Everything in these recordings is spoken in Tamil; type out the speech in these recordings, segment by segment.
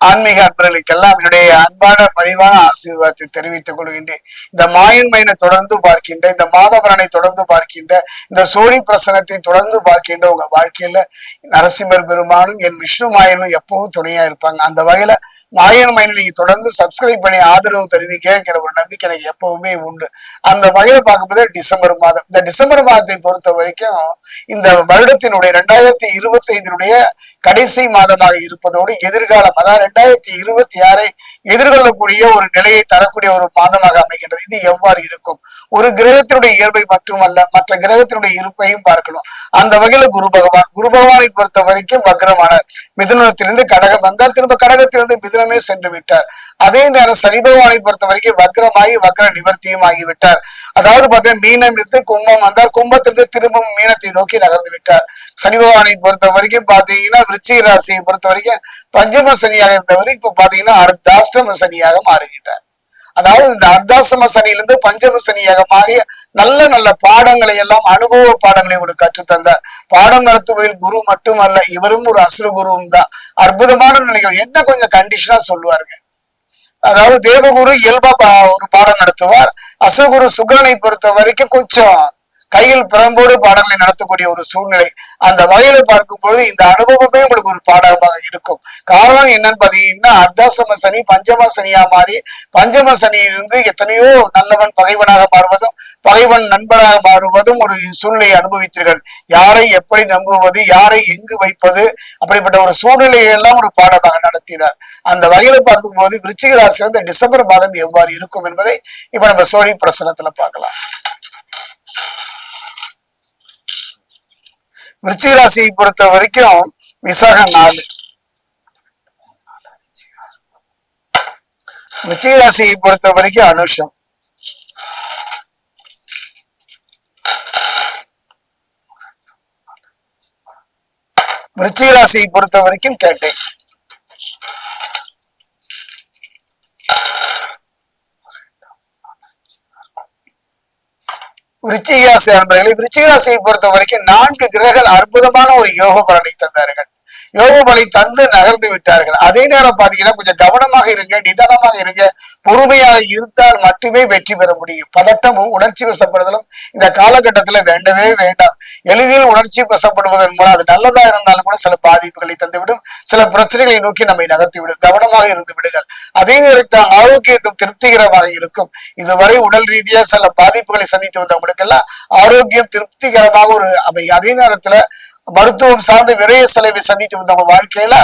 ஆன்மீக அன்பர்களுக்கெல்லாம் என்னுடைய அன்பான பணிவான ஆசீர்வாதத்தை தெரிவித்துக் கொள்கின்றேன். இந்த மாயன் தொடர்ந்து பார்க்கின்ற இந்த மாதவரனை தொடர்ந்து பார்க்கின்ற இந்த சோழி பிரசனத்தை தொடர்ந்து பார்க்கின்ற உங்க வாழ்க்கையில நரசிம்மர் பெருமானும் என் விஷ்ணு மாயனும் எப்பவும் துணையா இருப்பாங்க. அந்த வகையில மாயன் மயனை நீங்க தொடர்ந்து சப்ஸ்கிரைப் பண்ணி ஆதரவு தெரிவிக்கிற ஒரு நம்பிக்கை எனக்கு எப்பவுமே உண்டு. அந்த வகையில பார்க்கும்போது டிசம்பர் மாதம். இந்த டிசம்பர் மாதத்தை பொறுத்த வரைக்கும் இந்த வருடத்தினுடைய ரெண்டாயிரத்தி இருபத்தி ஐந்தினுடைய கடைசி மாதமாக இருப்பதோடு எதிர்காலம் அதாவது ரெண்டாயிரத்தி இருபத்தி ஆறை எதிர்கொள்ளக்கூடிய ஒரு நிலையை தரக்கூடிய ஒரு மாதமாக அமைகின்றது. இது எவ்வாறு இருக்கும்? ஒரு கிரகத்தினுடைய இயல்பை மட்டுமல்ல மற்ற கிரகத்தினுடைய இருப்பையும் பார்க்கணும் அந்த வகையில குரு பகவான் குரு பகவானை பொறுத்த வரைக்கும் வக்ரமானார். மிதுனத்திலிருந்து கடகம் வந்தால் திரும்ப கடகத்திலிருந்து மிதுனமே சென்று விட்டார். அதே நேரம் சனி பகவானை பொறுத்த வரைக்கும் வக்ரமாகி வக்ர நிவர்த்தியும் ஆகிவிட்டார். அதாவது பார்த்தீங்கன்னா மீனம் இருந்து கும்பம் வந்தார். கும்பத்திலிருந்து திரும்பவும் மீனத்தை நோக்கி நகர்ந்து விட்டார். சனி பகவானை பொறுத்த வரைக்கும் பார்த்தீங்கன்னா விருச்சிக ராசியை பொறுத்த வரைக்கும் பஞ்சம சனியாக இருந்தவர் இப்ப பாத்தீங்கன்னா அர்த்தாஷ்டம சனியாக மாறுகின்றார் அதாவது இந்த அர்த்தாசிரம சனியிலிருந்து பஞ்சம சனியாக மாறி நல்ல நல்ல பாடங்களை எல்லாம் அனுபவ பாடங்களை உங்களுக்கு கற்றுத்தந்தார் பாடம் நடத்துவதில் குரு மட்டுமல்ல இவரும் ஒரு அசுர குருவும் தான். அற்புதமான நிலைகள். என்ன கொஞ்சம் கண்டிஷனா சொல்லுவாருங்க. அதாவது தேவகுரு இயல்பா ஒரு பாடம் நடத்துவார். அசுகுரு சுகனை பொறுத்த வரைக்கும் கொஞ்சம் கையில் பிறம்போடு பாடல்களை நடத்தக்கூடிய ஒரு சூழ்நிலை. அந்த வகையில பார்க்கும் பொழுது இந்த அனுபவமே உங்களுக்கு ஒரு பாடமாக இருக்கும். காரணம் என்னன்னு பாத்தீங்கன்னா அர்த்தாசம சனி பஞ்சம சனியா மாறி பஞ்சம சனியிலிருந்து எத்தனையோ நல்லவன் பகைவனாக மாறுவதும் பகைவன் நண்பனாக மாறுவதும் ஒரு சூழ்நிலையை அனுபவித்தீர்கள். யாரை எப்படி நம்புவது யாரை எங்கு வைப்பது அப்படிப்பட்ட ஒரு சூழ்நிலையை எல்லாம் ஒரு பாடமாக நடத்தினார். அந்த வகையில பார்க்கும்போது விருச்சிக ராசி வந்து டிசம்பர் மாதம் எவ்வாறு இருக்கும் என்பதை இப்ப நம்ம சோழி பிரசனத்துல பார்க்கலாம். விருச்சிக ராசியை பொறுத்த வரைக்கும் விசாக நாலு. விருச்சிக ராசியை பொறுத்த வரைக்கும் அனுஷம். விருச்சிக ராசியை பொறுத்த வரைக்கும் கேட்டேன் விருச்சிகராசி அன்பர்களை விருச்சிகராசியை பொறுத்த வரைக்கும் நான்கு கிரகங்கள் அற்புதமான ஒரு யோக பலனை தந்தார்கள். யோக தந்து நகர்ந்து விட்டார்கள். அதே நேரம் பாத்தீங்கன்னா கொஞ்சம் கவனமாக இருங்க நிதானமாக இருங்க. பொறுமையாக இருந்தால் மட்டுமே வெற்றி பெற முடியும். பதட்டமும் உணர்ச்சி வசப்படுதலும் இந்த காலகட்டத்துல வேண்டவே வேண்டாம். எளிதில் உணர்ச்சி வசப்படுவதன் மூலம் அது நல்லதா இருந்தாலும் கூட சில பாதிப்புகளை தந்துவிடும். சில பிரச்சனைகளை நோக்கி நம்மை நகர்த்திவிடும். கவனமாக இருந்து விடுங்கள். அதே நேரத்தில் ஆரோக்கியத்தும் திருப்திகரமாக இருக்கும். இதுவரை உடல் ரீதியா சில பாதிப்புகளை சந்தித்து வந்தவங்களுக்கெல்லாம் ஆரோக்கியம் திருப்திகரமாக ஒரு அவை அதே நேரத்துல மருத்துவம் சார்ந்த விரைய செலவை சந்தித்து வந்தவங்க வாழ்க்கையில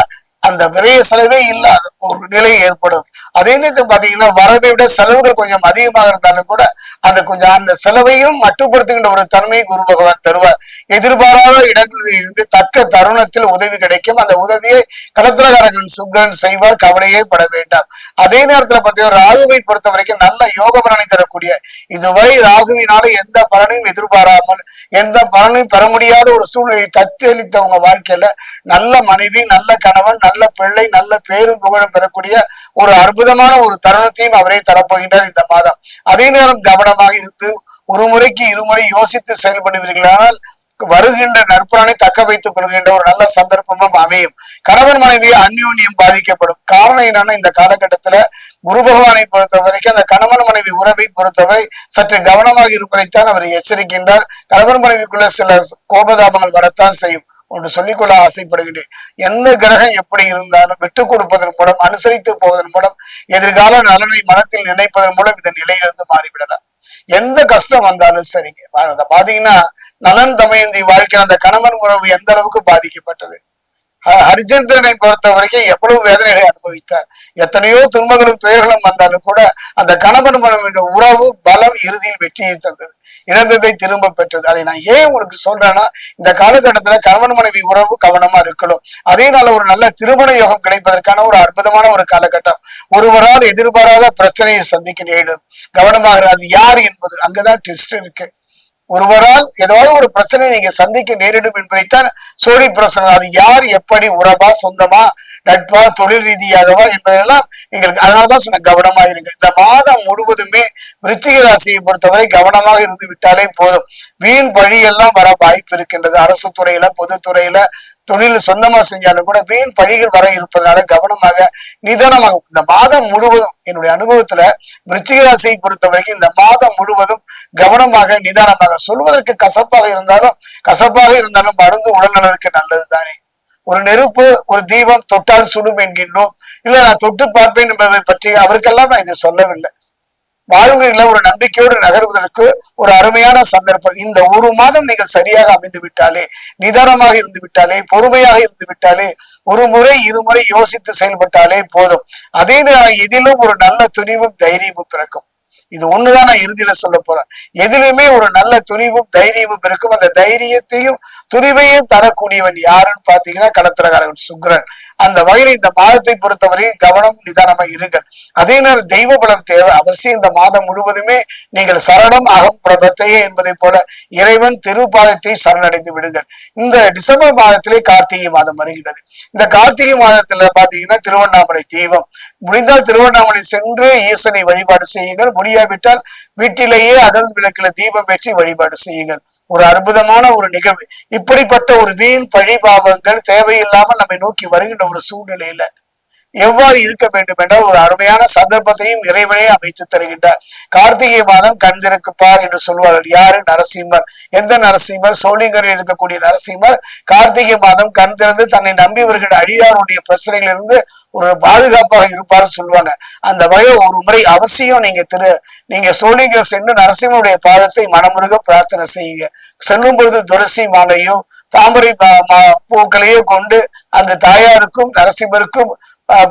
அந்த விரைய செலவே இல்லாத ஒரு நிலை ஏற்படும். அதே நேரத்தில் பாத்தீங்கன்னா வரவை விட செலவுகள் கொஞ்சம் அதிகமாக இருந்தாலும் கூட அந்த கொஞ்சம் அந்த செலவையும் மட்டுப்படுத்துகின்ற ஒரு தன்மையை குரு பகவான் தருவார். எதிர்பாராத இடங்களில் இருந்து தக்க தருணத்தில் உதவி கிடைக்கும். அந்த உதவியை கடத்திரகாரகன் சுக்கரன் செய்வார் கவலையே பட வேண்டாம். அதே நேரத்துல பார்த்தீங்கன்னா ராகுவை பொறுத்த வரைக்கும் நல்ல யோக பலனை தரக்கூடிய இதுவரை ராகுவினால எந்த பலனையும் எதிர்பாராமல் எந்த பலனையும் பெற முடியாத ஒரு சூழ்நிலையை தத்தளித்தவங்க வாழ்க்கையில நல்ல மனைவி நல்ல கணவன் நல்ல பிள்ளை நல்ல பேரும் புகழும் பெறக்கூடிய ஒரு அற்புதமான ஒரு தருணத்தையும் அவரே தரப்போகின்றார் இந்த மாதம். அதே நேரம் கவனமாக இருந்து ஒரு முறைக்கு இருமுறை யோசித்து செயல்படுவீர்களானால் வருகின்ற நற்பலனை தக்க வைத்துக் கொள்கின்ற ஒரு நல்ல சந்தர்ப்பமும் அமையும். கணவன் மனைவி அந்யோன்யம் பாதிக்கப்படும். காரணம் என்னன்னா இந்த காலகட்டத்துல குரு பகவானை பொறுத்த வரைக்கும் அந்த கணவன் மனைவி உறவை பொறுத்தவரை சற்று கவனமாக இருப்பதைத்தான் அவர் எச்சரிக்கின்றார். கணவன் மனைவிக்குள்ள சில கோபதாபங்கள் வரத்தான் செய்யும். ஒன்று சொல்லிக்கொள்ள ஆசைப்படுகின்றேன். எந்த கிரகம் எப்படி இருந்தாலும் விட்டுக் கொடுப்பதன் மூலம் அனுசரித்து போவதன் மூலம் எதிர்கால நலனை மனத்தில் நினைப்பதன் மூலம் இந்த நிலையிலிருந்து மாறிவிடலாம். எந்த கஷ்டம் வந்தாலும் சரிங்க அதை பாத்தீங்கன்னா நலன் தமயந்தி வாழ்க்கையில் அந்த கணவன் உறவு எந்த அளவுக்கு பாதிக்கப்பட்டது? ஹரிச்சந்திரனை பொறுத்த வரைக்கும் எவ்வளவு வேதனைகளை அனுபவித்தார். எத்தனையோ துன்பங்களும் துயர்களும் வந்தாலும் கூட அந்த கணவன் மனம் உறவு பலம் இறுதியில் வெற்றியை தந்தது. இழந்ததை திரும்ப பெற்றது. அதை நான் ஏன் உங்களுக்கு சொல்றேன்னா இந்த காலகட்டத்துல கணவன் மனைவி உறவு கவனமா இருக்கணும். அதே நாள் ஒரு நல்ல திருமண யோகம் கிடைப்பதற்கான ஒரு அற்புதமான ஒரு காலகட்டம். ஒருவரால் எதிர்பாராத பிரச்சனையை சந்திக்க நேரிடும். கவனமாக அது யார் என்பது அங்கதான் ட்விஸ்ட் இருக்கு. ஒருவரால் ஏதாவது ஒரு பிரச்சனை நீங்க சந்திக்க நேரிடும் என்பதைத்தான் சோழி பிரசனம் அது யார் எப்படி உறவா சொந்தமா நட்பா தொழில் ரீதியாகவா என்பதெல்லாம் எங்களுக்கு அதனாலதான் சொன்ன கவனமா இருங்க. இந்த மாதம் முழுவதுமே விருச்சிக ராசியை பொறுத்தவரை கவனமாக இருந்து விட்டாலே போதும். வீண் பழி எல்லாம் வர வாய்ப்பு இருக்கின்றது. அரசு துறையில பொதுத்துறையில தொழில் சொந்தமா செஞ்சாலும் கூட வீண் பழிகள் வர இருப்பதனால கவனமாக நிதானமாக இந்த மாதம் முழுவதும் என்னுடைய அனுபவத்துல விருச்சிகராசியை பொறுத்த வரைக்கும் இந்த மாதம் முழுவதும் கவனமாக நிதானமாக சொல்வதற்கு கசப்பாக இருந்தாலும் கசப்பாக இருந்தாலும் மருந்து உடல்நலனுக்கு நல்லது தானே ஒரு நெருப்பு ஒரு தீபம் தொட்டால் சுடும் என்கின்றோம். இல்ல நான் தொட்டு பார்ப்பேன் என்பதை பற்றி அவருக்கெல்லாம் நான் இதை சொல்லவில்லை. வாழ்வுல ஒரு நம்பிக்கையோடு நகர்வதற்கு ஒரு அருமையான சந்தர்ப்பம். இந்த ஒரு மாதம் நீங்கள் சரியாக அமைந்து விட்டாலே நிதானமாக இருந்து விட்டாலே பொறுமையாக இருந்து விட்டாலே ஒரு முறை இருமுறை யோசித்து செயல்பட்டாலே போதும். அதே எதிலும் ஒரு நல்ல துணிவும் தைரியமும் பிறக்கும். இது ஒண்ணுதான் நான் இறுதியில சொல்ல போறேன். எதிலுமே ஒரு நல்ல துணிவும் தைரியமும் பிறக்கும். அந்த தைரியத்தையும் துணிவையும் தரக்கூடியவன் யாருன்னு பாத்தீங்கன்னா கடத்திரகாரன் சுக்ரன். அந்த வகையில இந்த மாதத்தை பொறுத்தவரை கவனம் நிதானமா இருங்கள் அதே நேரம் தெய்வ பலம் தேவை. அவசியம் இந்த மாதம் முழுவதுமே நீங்கள் சரணம் அகம் பிரபத்தையே என்பதை போல இறைவன் திருப்பாதத்தை சரணடைந்து விடுங்கள். இந்த டிசம்பர் மாதத்திலே கார்த்திகை மாதம் வருகிறது. இந்த கார்த்திகை மாதத்துல பாத்தீங்கன்னா திருவண்ணாமலை தெய்வம். முடிந்தால் திருவண்ணாமலை சென்று ஈசனை வழிபாடு செய்யுங்கள். முடியாவிட்டால் வீட்டிலேயே அகல் விளக்குல தீபம் ஏற்றி வழிபாடு செய்யுங்கள். ஒரு அற்புதமான ஒரு நிகழ்வு. இப்படிப்பட்ட ஒரு வீண் பழிபாவங்கள் தேவையில்லாமல் நம்மை நோக்கி வருகின்ற ஒரு சூழ்நிலையில எவ்வாறு இருக்க வேண்டும் என்றால் ஒரு அருமையான சந்தர்ப்பத்தையும் இறைவனே அமைத்து தருகின்றார். கார்த்திகை மாதம் கண் திறக்குப்பார் என்று சொல்வார்கள். யாரு? நரசிம்மர். எந்த நரசிம்மர்? சோழிங்கரில் இருக்கக்கூடிய நரசிம்மர் கார்த்திகை மாதம் கண் திறந்து தன்னை நம்பி வருகிற அடியாருடைய பிரச்சனைகளிலிருந்து ஒரு பாதுகாப்பாக இருப்பார் சொல்லுவாங்க அந்த வகையில் ஒரு முறை அவசியம் நீங்க திரு நீங்க சோழிங்கர் சென்று நரசிம்மனுடைய பாதத்தை மனமுருக பிரார்த்தனை செய்யுங்க. செல்லும் பொழுது துளசி மாலையோ தாமரை பூக்களையோ கொண்டு அங்கு தாயாருக்கும் நரசிம்மருக்கும்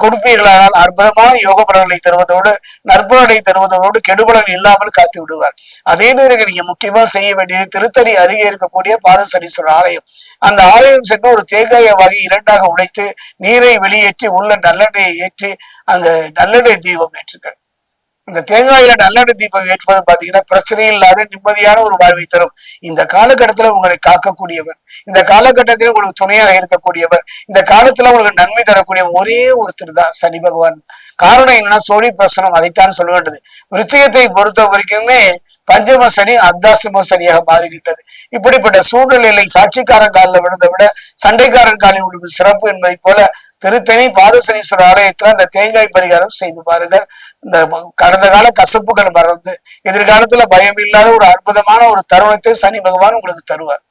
கொடுப்பீர்களானால் அற்புதமான யோக பலன்களை தருவதோடு நற்பலனை தருவதோடு கெடுபலன் இல்லாமல் காத்து விடுவார். அதே நேரம் நீங்க முக்கியமா செய்ய வேண்டியது திருத்தணி அருகே இருக்கக்கூடிய பாதசனீஸ்வரர் ஆலயம். அந்த ஆலயம் சென்று ஒரு தேங்காயை வாங்கி இரண்டாக உடைத்து நீரை வெளியேற்றி உள்ள நல்லெண்ணெயை ஏற்றி அந்த நல்லெண்ணெய் தீபம் ஏற்றுங்கள். இந்த தேங்காயில நல்லெண்ணெய் தீபம் ஏற்றுவது பாத்தீங்கன்னா பிரச்சனை இல்லாத நிம்மதியான ஒரு வாழ்வை தரும். இந்த காலகட்டத்துல உங்களை காக்கக்கூடியவர் இந்த காலகட்டத்தில் உங்களுக்கு துணையாக இருக்கக்கூடியவர் இந்த காலத்துல உங்களுக்கு நன்மை தரக்கூடிய ஒரே ஒருத்தர் தான் சனி பகவான். காரணம் என்னன்னா சோழி பிரசனம் அதைத்தான் சொல்ல வேண்டியது விருச்சிகத்தை பொறுத்த வரைக்குமே பஞ்சம சனி அர்த்தாசிரம சனியாக மாறிவிட்டது. இப்படிப்பட்ட சூழ்நிலையை சாட்சிக்காரன் காலில் விழுந்த விட சண்டைக்காரன் காலில் விழுவது சிறப்பு என்பதை போல திருத்தணி பாதசனீஸ்வரர் ஆலயத்துல அந்த தேங்காய் பரிகாரம் செய்து பாருங்கள். இந்த கடந்த கால கசப்புகள் மறந்து எதிர்காலத்துல பயம் இல்லாத ஒரு அற்புதமான ஒரு தருணத்தை சனி பகவான் உங்களுக்கு தருவார்.